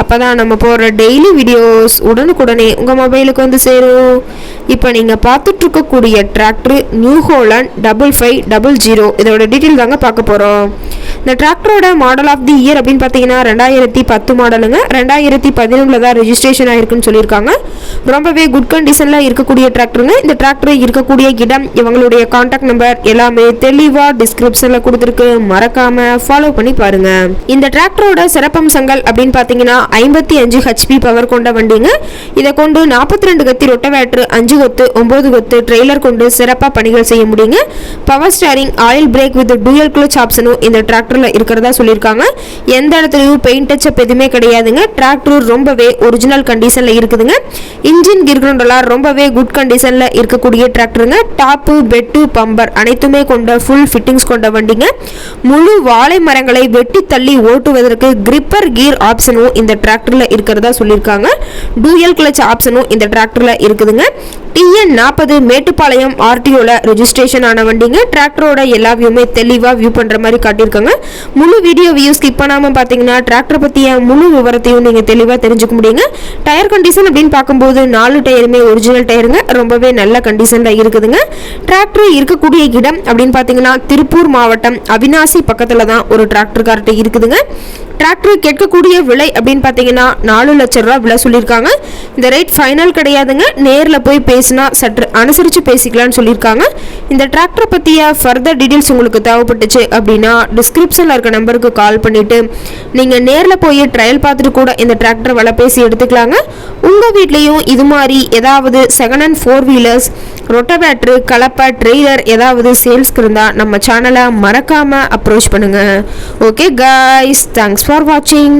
அப்போ தான் நம்ம போடுற டெய்லி வீடியோஸ் உடனுக்குடனே உங்கள் மொபைலுக்கு வந்து சேரும். இப்போ நீங்கள் பார்த்துட்ருக்கக்கூடிய tractor new Holland double five double zero இதோட டீட்டெயில் தாங்க பார்க்க போகிறோம் இந்த டிராக்டரோட மாடல் ஆஃப் தி இயர் அப்படின்னு பார்த்தீங்கன்னா ரெண்டாயிரத்தி பத்து மாடலுங்க ரெண்டாயிரத்தி பதினொன்றில் தான் ரெஜிஸ்ட்ரேஷன் ஆயிருக்குன்னு சொல்லியிருக்காங்க. ரொம்பவே குட் கண்டிஷனில் இருக்கக்கூடிய டிராக்டருங்க இந்த டிராக்டர் இருக்கக்கூடிய இடம் இவங்களுடைய காண்டாக்ட் நம்பர் எல்லாமே தெளிவாக டிஸ்கிரிப்ஷனில் கொடுத்துருக்கு. மறக்காம ஃபாலோ பண்ணி பாருங்க. இந்த டிராக்டரோட சிறப்பம்சங்கள் அப்படின்னு பார்த்தீங்கன்னா ஐம்பத்தி அஞ்சு ஹெச்பி பவர் கொண்ட வண்டிங்க. இதை கொண்டு நாற்பத்தி ரெண்டு கத்தி ரொட்டவேட்ரு அஞ்சு கொத்து ஒம்பது கொத்து ட்ரெய்லர் கொண்டு சிறப்பாக பணிகள் செய்ய முடியுங்க. Power steering oil brake with dual clutch ஆப்ஷனும் இந்த டிராக்டர் டிராக்டரில் இருக்கிறதா சொல்லியிருக்காங்க. எந்த இடத்துலையும் பெயிண்ட் டச்சப் எதுவுமே கிடையாதுங்க. டிராக்டர் ரொம்பவே ஒரிஜினல் கண்டிஷனில் இருக்குதுங்க. இன்ஜின் கிர்கிரண்டெல்லாம் ரொம்பவே குட் கண்டிஷனில் இருக்கக்கூடிய டிராக்டருங்க டாப்பு பெட்டு பம்பர் அனைத்துமே கொண்ட ஃபுல் ஃபிட்டிங்ஸ் கொண்ட வண்டிங்க. முழு வாழை மரங்களை வெட்டி தள்ளி ஓட்டுவதற்கு கிரிப்பர் கீர் ஆப்ஷனும் இந்த டிராக்டரில் இருக்கிறதா சொல்லியிருக்காங்க. டூயல் கிளச் ஆப்ஷனும் இந்த டிராக்டரில் இருக்குதுங்க. டிஎன் நாற்பது மேட்டுப்பாளையம் ஆர்டிஓவில் ரெஜிஸ்ட்ரேஷன் ஆன வண்டிங்க. டிராக்டரோட எல்லா வியூமே தெளிவாக வியூ பண்ணுற மாதிரி காட்டியிருக்காங்க. முழு வீடியோ வியூ ஸ்கிப் பண்ணாமல் பார்த்தீங்கன்னா டிராக்டர் பற்றிய முழு விவரத்தையும் நீங்கள் தெளிவாக தெரிஞ்சுக்க முடியுங்க. டயர் கண்டிஷன் அப்படின்னு பார்க்கும்போது நாலு டயருமே ஒரிஜினல் டயருங்க ரொம்பவே நல்ல கண்டிஷனில் இருக்குதுங்க. டிராக்டர் இருக்கக்கூடிய இடம் அப்படின்னு பார்த்தீங்கன்னா திருப்பூர் மாவட்டம் அவினாசி பக்கத்தில் தான் ஒரு டிராக்டர் கார்ட்டு இருக்குதுங்க. டிராக்டர் கேட்கக்கூடிய விலை அப்படின்னு பார்த்தீங்கன்னா நாலு லட்ச ரூபா விலை சொல்லியிருக்காங்க. இந்த ரேட் ஃபைனல் கிடையாதுங்க. நேரில் போய் பேசினா சற்று அனுசரித்து பேசிக்கலாம்னு சொல்லியிருக்காங்க. இந்த டிராக்டரை பற்றிய ஃபர்தர் டீட்டெயில்ஸ் உங்களுக்கு தேவைப்பட்டுச்சு அப்படின்னா டிஸ்கிரிப்ஷனில் இருக்க நம்பருக்கு கால் பண்ணிவிட்டு நீங்கள் நேரில் போய் ட்ரையல் பார்த்துட்டு கூட இந்த டிராக்டர் விலை பேசி எடுத்துக்கலாங்க. உங்கள் வீட்லேயும் இது மாதிரி ஏதாவது second hand four wheelers rotavator கலப்பை ட்ரெய்லர் ஏதாவது சேல்ஸ்க்கு இருந்தால் நம்ம சேனலை மறக்காமல் அப்ரோச் பண்ணுங்கள் ஓகே காய்ஸ் தேங்க்ஸ் ஃபார் வாட்சிங்